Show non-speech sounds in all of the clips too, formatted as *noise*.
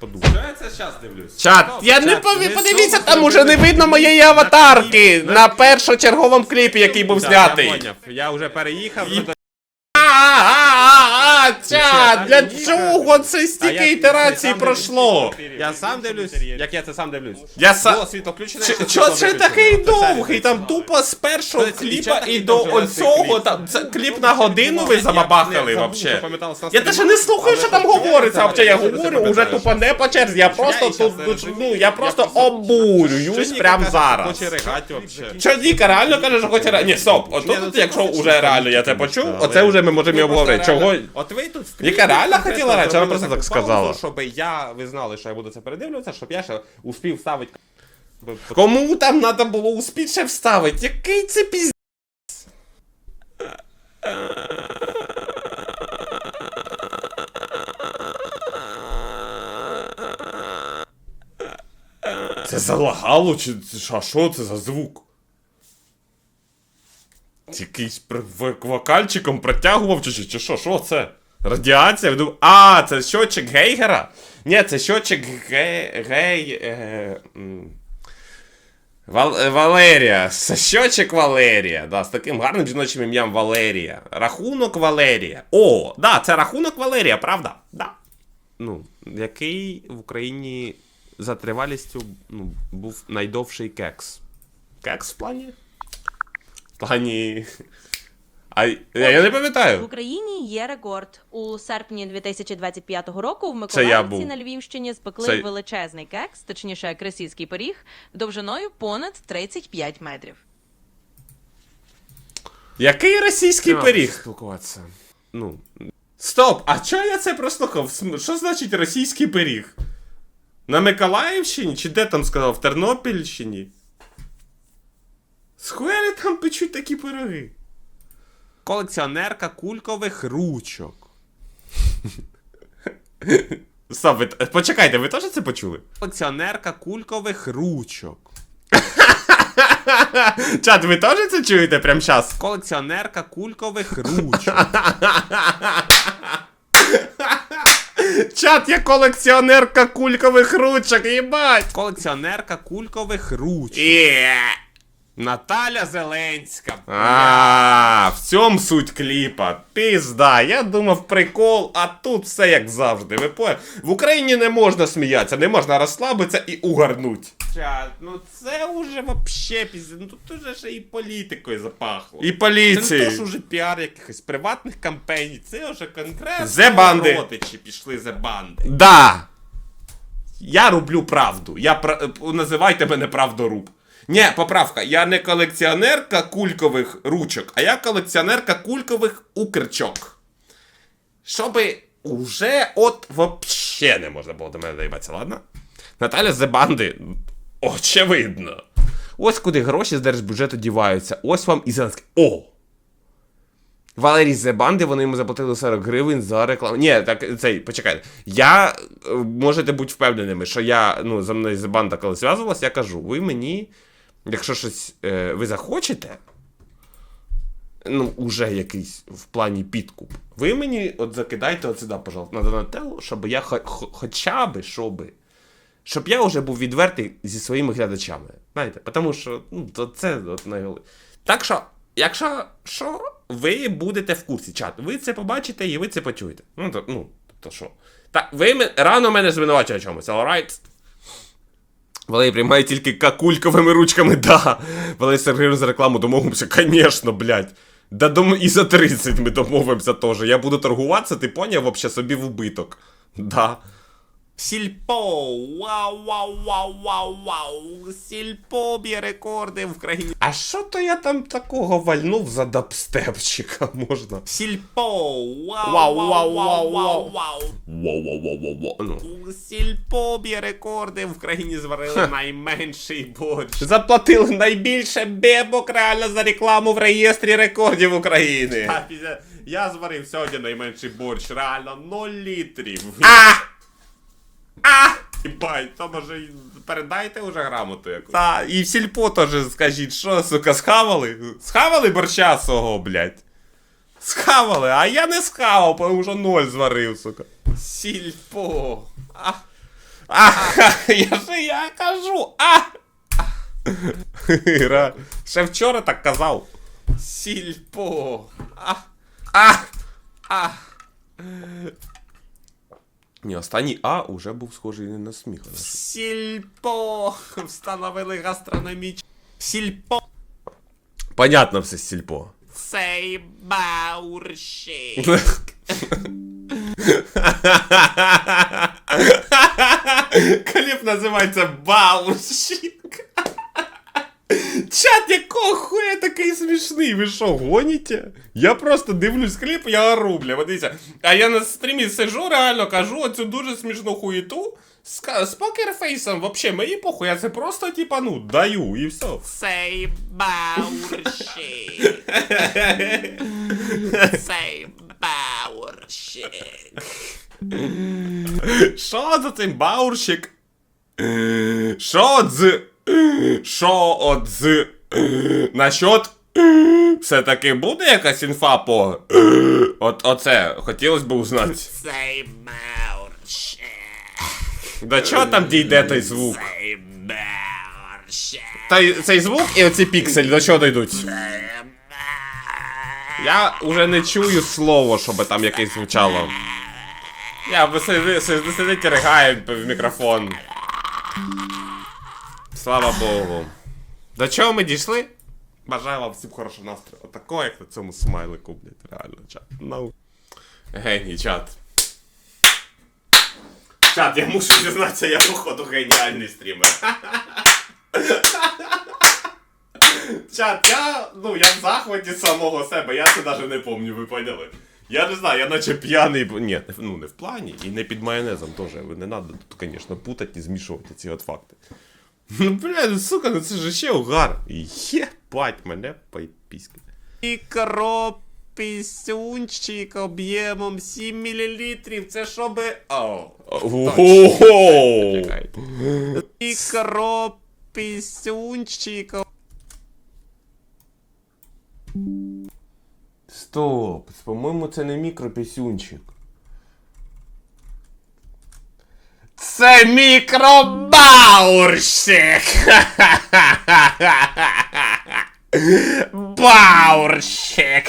подумав. Що я це зараз дивлюсь? Чат, я не Чат, пові... подивіться, там уже не видно моєї аватарки на першочерговому кліпі, який був Так, Я знятий. поняв, я вже переїхав. Ну, Ще, для чого це стільки ітерацій сам пройшло? Я сам дивлюсь, як я це сам дивлюсь. Я са- Було світло включене. Чо це такий довгий? Там тупо з першого Це- і кліпа і до оцього, кліп? там це кліп на годину ви забабахали вообще. Я стрімах, не слухаю, що там говориться, вообще я говорю, уже тупо не по черзі, я просто щас тут, не ну, розумію. ну, я Я просто просто- обурююсь прям зараз. Хоче вообще. Що Ніка реально каже, що хоче реально. Ні, стоп, Ні, отут, ну от, це якщо просто вже реально я це почув, оце вже ми можемо і обговорити. Чого? От ви тут в Ніка реально хотіла реально, вона просто так сказала? Щоб я, ви знали, що я буду це передивлюватися, щоб я ще успів ставити. Кому там треба було успіть ще вставити? Який це піз... Це залагало, чи це що, що це за звук? Якийсь вокальчиком протягував, чи, чи що, що це? Радіація? Я думаю, А, це щотчик Гейгера? Ні, це щотчик гей. гей е, Вал, е, Валерія. Це щочик Валерія. Да, з таким гарним жіночим ім'ям Валерія. Рахунок Валерія. О, да, це рахунок Валерія, правда? Да. Ну, який в Україні за тривалістю ну, був найдовший кекс. Кекс в плані? В плані. А я, я не В. Україні є рекорд. У серпні 2025 року в Миколаївці на Львівщині спекли Це- величезний кекс, точніше російський пиріг, довжиною понад 35 метрів. Який російський пиріг? спілкуватися. Ну. Стоп! А чого я це прослухав? Що значить російський пиріг? На Миколаївщині? Чи де там сказав? В Тернопільщині? Схуяли там печуть такі пироги. Колекціонерка кулькових ручок. *laughs* Стоп, почекайте, ви теж це почули? Колекціонерка кулькових ручок. *laughs* Чат, ви теж це чуєте прямо зараз? Колекціонерка кулькових ручок. *laughs* Чат, я колекціонерка кулькових ручок, їбать! Колекціонерка кулькових ручок. Є. Наталя Зеленська. А, в цьому суть кліпа. Пізда, я думав прикол, а тут все як завжди. Ви поняли? В Україні не можна сміятися, не можна розслабитися і угарнуть. Ну це уже вообще пізде. Ну тут уже ще і політикою запахло. І Це поліції. не то, що вже піар якихось приватних кампаній, це вже конкретно Зе банди. родичі пішли за банди. Да. Я роблю правду. Я. Називайте мене правдоруб. Ні, поправка, я не колекціонерка кулькових ручок, а я колекціонерка кулькових укрчок. Щоби уже от вообще не можна було до мене доїбатися, ладно? Наталя Зебанди, очевидно. Ось куди гроші з держбюджету діваються. Ось вам і Зеленський. О! Валерій Зебанди, вони йому заплатили 40 гривень за рекламу. Ні, так цей, почекайте. Я е, можете бути впевненими, що я, ну, за мною Зебанда, коли зв'язувалась, я кажу, ви мені, якщо щось е, ви захочете, ну, уже якийсь в плані підкуп, ви мені от закидайте от сюди, пожалуйста, на Донателло, щоб я хо- хо- хоча би, щоби. Щоб я вже був відвертий зі своїми глядачами. Знаєте, тому що ну, то це от найголовніше. Так що, якщо що, ви будете в курсі, чат, ви це побачите і ви це почуєте. Ну, то, ну, то що. Так, ви рано мене звинувачуєте чомусь, alright? Валерій приймає тільки какульковими ручками, *laughs* да. Валерій Сергійович за рекламу домовимося, конечно, блядь. Да дом... і за 30 ми домовимося теж. Я буду торгуватися, ти поняв, вообще собі в убиток. Да. Сільпо! Вау, вау, вау, вау, вау! Сільпо б'є рекорди в країні. А що то я там такого вальнув за дабстепчика *laughs* можна? Сільпо! Вау, вау, вау, вау, вау, вау! Вау, вау, вау, вау, вау. Сільпо б'є рекорди в країні зварили найменший борщ. Заплатили найбільше бебок реально за рекламу в реєстрі рекордів України. Я зварив сьогодні найменший борщ, реально 0 літрів. А! А! Єбать, то може й передайте уже грамоту якусь. Та, і в сільпо теж скажіть, що, сука, схавали? Схавали борща свого, блядь? Схавали, а я не схавав, тому що ноль зварив, сука. Сільпо. А, А, *laughs* я же я кажу. А! *laughs* Ра- Ще вчора так казав. Сільпо. А! А! А! Ні, останній А уже був схожий не на сміх. а на що. Сільпо. *laughs* Встановили гастрономічне. Сільпо. Понятно все сільпо. Цей баурщик. *laughs* Кліп називається Баурщик. Чат, якого хуя такий смішний? Ви що, гоніте? Я просто дивлюсь кліп, я ору, бля, дивіться. А я на стрімі сижу, реально кажу оцю дуже смішну хуєту. З, з покерфейсом, вообще, мені похуй, я це просто, типа, ну, даю, і все. Цей баурщик. Цей баурщик. Що за цей баурщик? Що з? Що от з? Насчет? Все-таки буде якась інфа по. От оце хотілося б узнати. Цей баурщик. До чого там дійде той звук? Цей баурщик. Той, цей звук і оці пікселі до чого дійдуть? Я уже не чую слово, щоб там якесь звучало. Я сидить і ригає в мікрофон. Слава Богу. До чого ми дійшли? Бажаю вам всім хорошого настрою. Отакого, як на цьому смайлику, блядь, реально, чат. Ну. Геній, чат. Чат, я мушу зізнатися, я походу геніальний стрімер. Чат, я, ну, я в захваті самого себе, я це навіть не пам'ятаю, ви поняли. Я не знаю, я наче п'яний, ні, ну не в плані, і не під майонезом теж. Не треба тут, звісно, путати і змішувати ці от факти. *laughs* Ну, бля, ну сука, ну це ж ще угар. Єбать мене пайпіськи. Мікропісюнчик об'ємом 7 мл. Це щоби. О. Ого! Чекайте. Мікропісюнчик. Стоп, по-моєму, це не мікропісюнчик. Це мікробаурщик. Баурщик.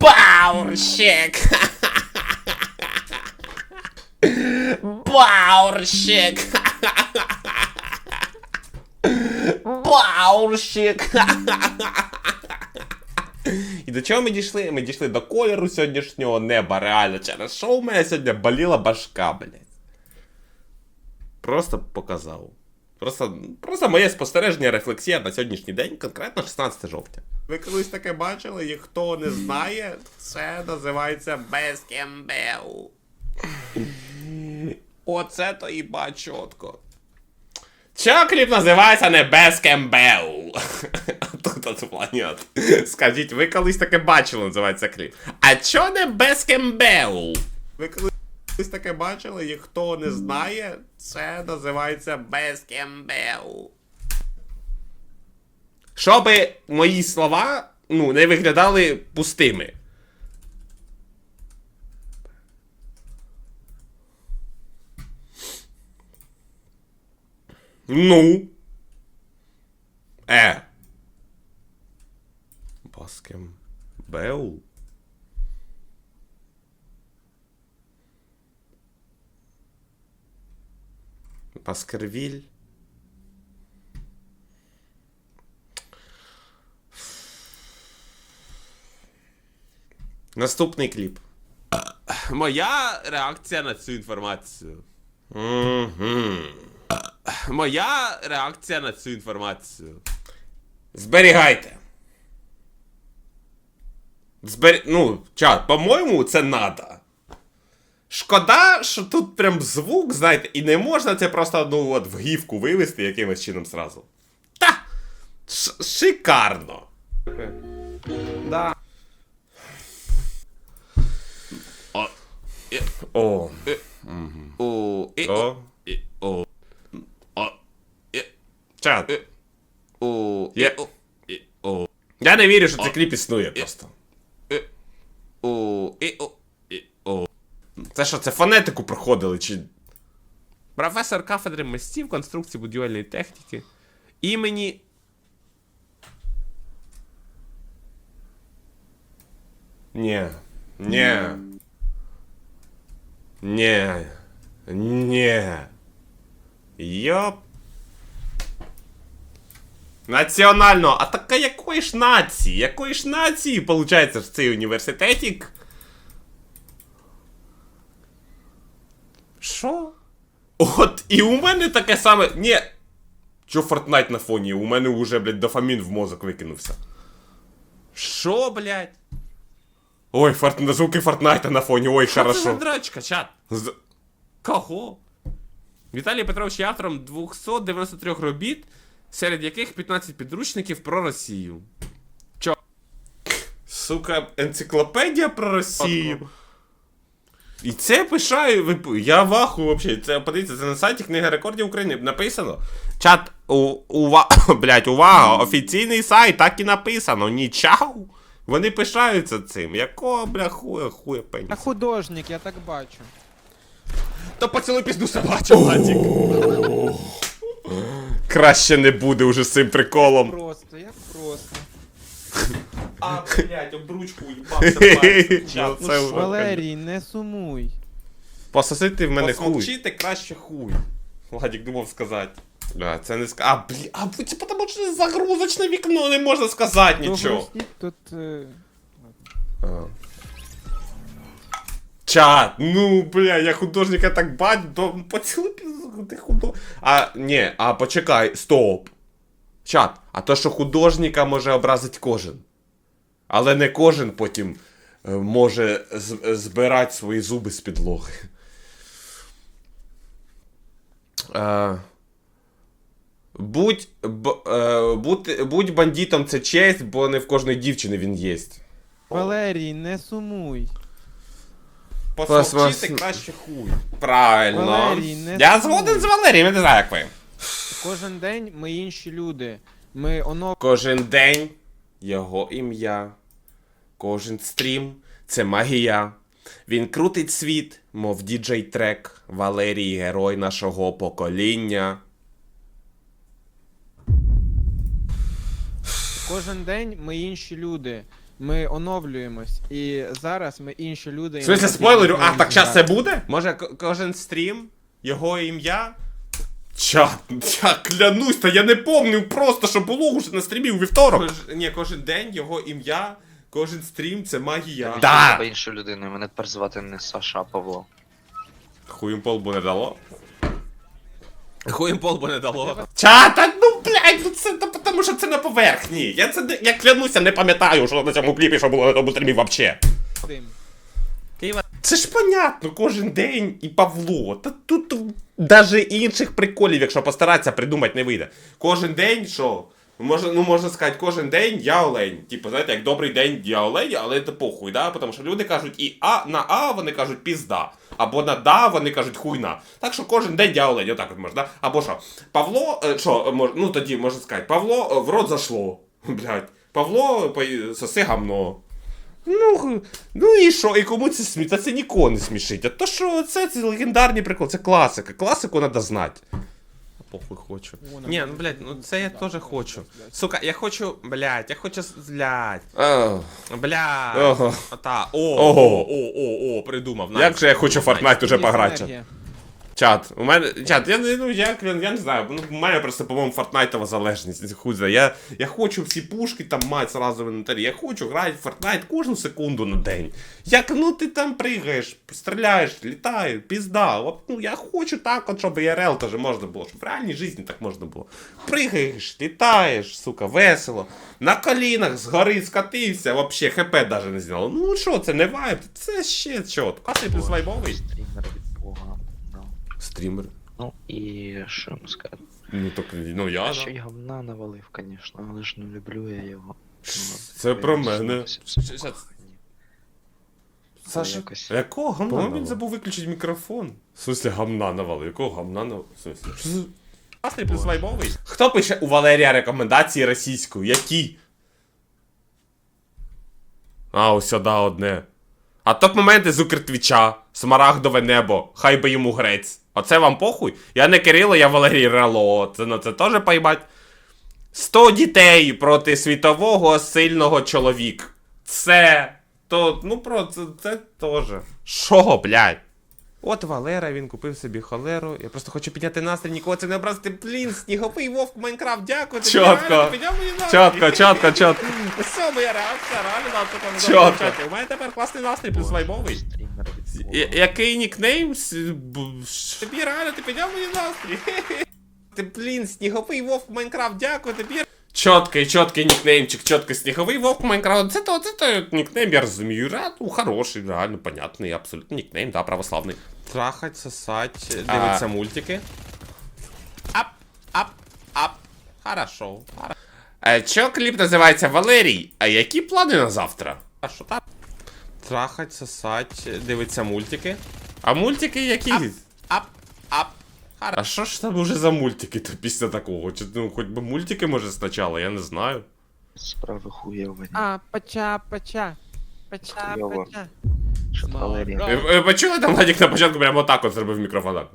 Баурщик. Баурщик. Баурщик. *laughs* І до чого ми дійшли? Ми дійшли до кольору сьогоднішнього неба, реально. Через що у мене сьогодні боліла башка, блядь. Просто показав. Просто, просто моє спостереження, рефлексія на сьогоднішній день, конкретно 16 жовтня. Ви колись таке бачили, і хто не знає, це називається Бескембеу. Оце то і чітко. Чого кліп називається не Бескембеу? *laughs* Тут от планет. *laughs* Скажіть, ви колись таке бачили, називається кліп. А чо не Бескембеу? Ви колись таке бачили, і хто не знає, це називається Бескембеу. Щоби мої слова ну, не виглядали пустими. Ну. Е. Баскем. Беу. Баскервіль. Наступний кліп. Моя реакція на цю інформацію. Моя реакція на цю інформацію. Зберігайте. Збер... Ну, чат, по-моєму, це надо. Шкода, що тут прям звук, знаєте, і не можна це просто ну, от в гівку вивести якимось чином сразу. Та! Ш- шикарно. Да. О. О, О. о, о, Чат. о, о, і, о, Я не вірю, що цей кліп існує просто. О, і, о, і, о. Це що, це фонетику проходили, чи. Професор кафедри мистів конструкції будівельної техніки. Імені. Ні. Ні. Ні. Ні. Йоп. Національного. А така якої ж нації? Якої ж нації, виходить, в цей університетік? Що? От і у мене таке саме. Ні. Чо Фортнайт на фоні? У мене уже, блядь, дофамін в мозок викинувся. Що, блядь? Ой, форт... звуки Фортнайта на фоні, ой, Що хорошо. це за драчка, чат? З... Кого? Віталій Петрович є автором 293 робіт, серед яких 15 підручників про Росію. Чо? Сука, енциклопедія про Росію. І це пишаю. Я в аху взагалі. Це подивіться, це на сайті Книга рекордів України написано. Чат, у, ува, *coughs* блядь, увага! Офіційний сайт, так і написано. Нічау. Вони пишаються цим. Якого, бля, хуя, хуя пеніс. Я художник, я так бачу. Та поцілуй пізду собачу, Владик. *laughs* Краще не буде уже з цим приколом. Просто, як просто. А, блядь, обручку їбався *laughs* Ну ж, Валерій, не сумуй. Пососити в мене хуй. Посмовчити краще хуй. Владик думав сказати. Бля, це не ска. А, блін, а це тому що загрузочне вікно не можна сказати нічого. грустить, тут... е, А. Чат, ну, бля, я художник, я так бачу, то поцілуй пізду, ти худо. А, ні, а почекай, стоп. Чат, а то, що художника може образити кожен. Але не кожен потім е, може збирати свої зуби з підлоги. Е, будь, б, е, будь, будь бандитом це честь, бо не в кожної дівчини він єсть. Валерій, не сумуй. Посмовчити краще хуй. Правильно. Валерій, не я сумуй. згоден з Валерієм, я не знаю, як ви. Кожен день ми інші люди. Ми оно... Кожен день його ім'я. Кожен стрім це магія. Він крутить світ, мов діджей трек. Валерій герой нашого покоління. Кожен день ми інші люди. Ми оновлюємось. І зараз ми інші люди. В смысле спойлерю? А, так час це буде? Може, к- кожен стрім, його ім'я? Ча, я клянусь, та я не помню просто, що було уже на стрімі у вівторок. Кож... Ні, кожен день його ім'я, кожен стрім це магія. Да. Треба іншою людиною. Мене тепер звати не Саша, а Павло. Хуїм полбу не дало. Хуєм полбу не дало. Ча, та блядь, ну це тому що це на поверхні. Я це не- я клянуся, не пам'ятаю, що на цьому кліпі, що було на тому стрімі вообще. Це ж понятно, кожен день і Павло. Та тут даже інших приколів, якщо постаратися придумати, не вийде. Кожен день що? Можна, ну можна сказати, кожен день я олень. Типу, знаєте, як добрий день я олень, але це похуй, да? Тому що люди кажуть і а на А вони кажуть пізда. Або на да вони кажуть хуйна. Так що кожен день я олень, отак от можна, да? Або що? Павло, е, що, е, ну тоді можна сказати, Павло е, в рот зашло. *laughs* Блять. Павло соси гамно. Ну, ну і що, і кому це смішить? Та це нікого не смішить. А то що це, це легендарний прикол, це класика. Класику треба знати. Похуй хочу. Вона Ні, ну блядь, ну це я теж хочу. Сука, я хочу, блядь, я хочу, блядь, блядь. Ого. Та, о, Ого. о, о, о, о, придумав. Як же я хочу Fortnite уже пограти. Чат, у мене. Чат, я ну я, я, не знаю, ну у мене просто, по-моєму, фортнайтова залежність. Хуй. Я, я хочу всі пушки там мати зразу в інвентарі. Я хочу грати в Fortnite кожну секунду на день. Як ну ти там пригаєш, стріляєш, літаєш, пізда. От, ну я хочу так, от, щоб ІРЛ теж можна було, щоб в реальній житті так можна було. Пригаєш, літаєш, сука, весело. На колінах згори скатився, вообще хп навіть не зняло. Ну що, це не вайб, це ще чітко. А ти плюс вайбовий? Стрімер від Бога. Ну, Стрімер. ну і що йому сказати? Ну так, ну я. Да. ще й говна навалив, звісно, але ж не люблю я його. Ну, Це про мене. Саша, якось- якого гамна? По-моєму, він забув виключити мікрофон. В смысле гамна навалив? Якого гамна навалив? В смысле? Класний плюс вайбовий. Хто пише у Валерія рекомендації російською? Які? А, ось да, одне. А топ-моменти з Укртвіча, Смарагдове небо, хай би йому грець. Оце вам похуй? Я не Кирило, я Валерій Рало. Це ну, це теж поїбать. 100 дітей проти світового сильного чоловіка. Це. То, ну про це, це теж. Що, блядь? От Валера, він купив собі холеру. Я просто хочу підняти настрій, нікого це не образити. Блін, сніговий вовк Майнкрафт, дякую. тобі, Чотко. реально, підняв мені настрій. Чотко, чотко, чотко. Все, моя реакція, реально на це Чотко. чаті. У мене тепер класний настрій, плюс вайбовий. Я- Який нікнейм? С- б- ш- Тобі реально, ти підняв мені настрій. *laughs* Ти, блін, сніговий вовк Майнкрафт, дякую тобі. Чоткий, чоткий нікнеймчик, чоткий сніговий вовк Майнкрафт. Це то, це то нікнейм, я розумію. Ре- Ну, хороший, реально, понятний, абсолютно нікнейм, да, православний. Трахать, сосать, дивиться мультики. Ап, ап, ап. Хорошо. Е, Чо кліп називається Валерій? А які плани на завтра? А що там? Трахать, сосать, дивиться мультики. А мультики які? Ап, ап. А що ж там уже за мультики то після такого? Чи ну хоч би мультики може спочатку, я не знаю. Справи хуйовані. А, пача, пача. Пача, Хуйово. пача. Що Валерія? Ви, ви почули там Владик на початку прямо отак от зробив мікрофон. так?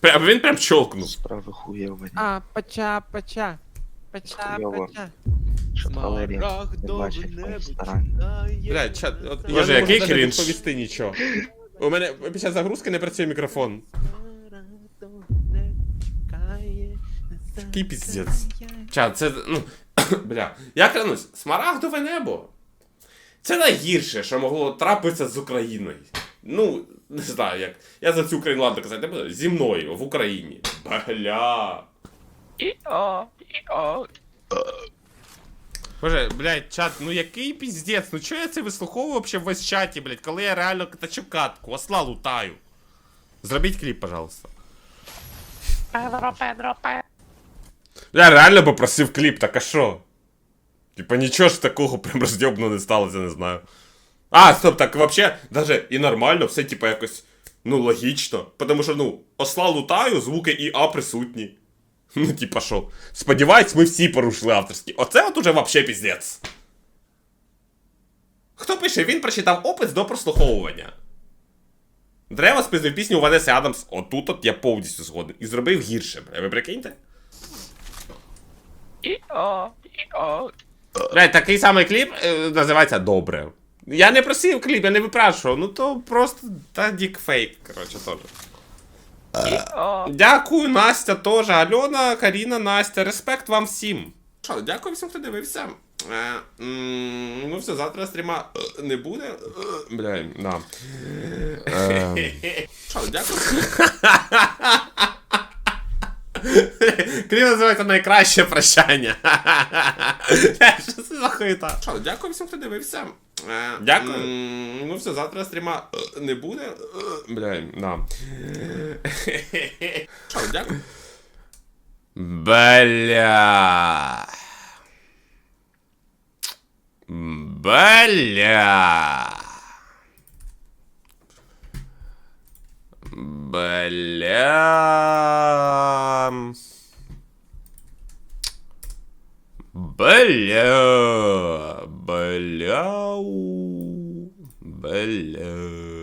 Прям, він прям щолкнув. Справи хуйовані. А, пача, пача. Пача, Хуйово. пача. Валерія не бачить. Блядь, чат, от я Боже, не який навіть крінж. відповісти нічого. У мене під час загрузки не працює мікрофон. Який піздець. Ча, це, ну, *coughs* бля, я клянусь, смарагдове небо. Це найгірше, що могло трапитися з Україною. Ну, не знаю як. Я за цю Україну ладно казати, не буду. Зі мною в Україні. Бля. Боже, блядь, чат, ну який піздець, ну чого я це вислуховую вообще в весь чаті, блядь, коли я реально тачу катку, осла лутаю. Зробіть кліп, пожалуйста. Педро, Педро, Педро. Я реально попросив кліп, так а що? Типа нічого ж такого прям роздьобно не сталося, не знаю. А, стоп, так вообще, даже і нормально, все типа якось, ну, логічно. Потому що, ну, осла лутаю, звуки і А присутні. *laughs* Ну, типа що. Сподіваюсь, ми всі порушили авторські. Оце от уже вообще піздець. Хто пише, він прочитав опис до прослуховування. Древо спиздив пісню Ванеси Адамс. Отут от я повністю згоден. І зробив гірше, бля. Ви прикиньте? Блядь, такий самий кліп е, називається Добре. Я не просив кліп, я не випрашував, ну то просто та дікфейк, коротше, теж. Дякую, Настя теж. Альона, Каріна, Настя. Респект вам всім. Що, дякую всім, хто дивився. Е, м, ну все, завтра стріма е, не буде. Е, Бля, да. *laughs* Що, дякую. *laughs* *laughs* Кліп називається найкраще прощання. *laughs* Що це за хуйта? Що, дякую всім, хто дивився. Е, Дякую. Ну все, завтра стріма е, не буде. Е, Бля, да. *laughs* Що, дякую. Бля. Бля. Бля. Бля. Бля. Бля.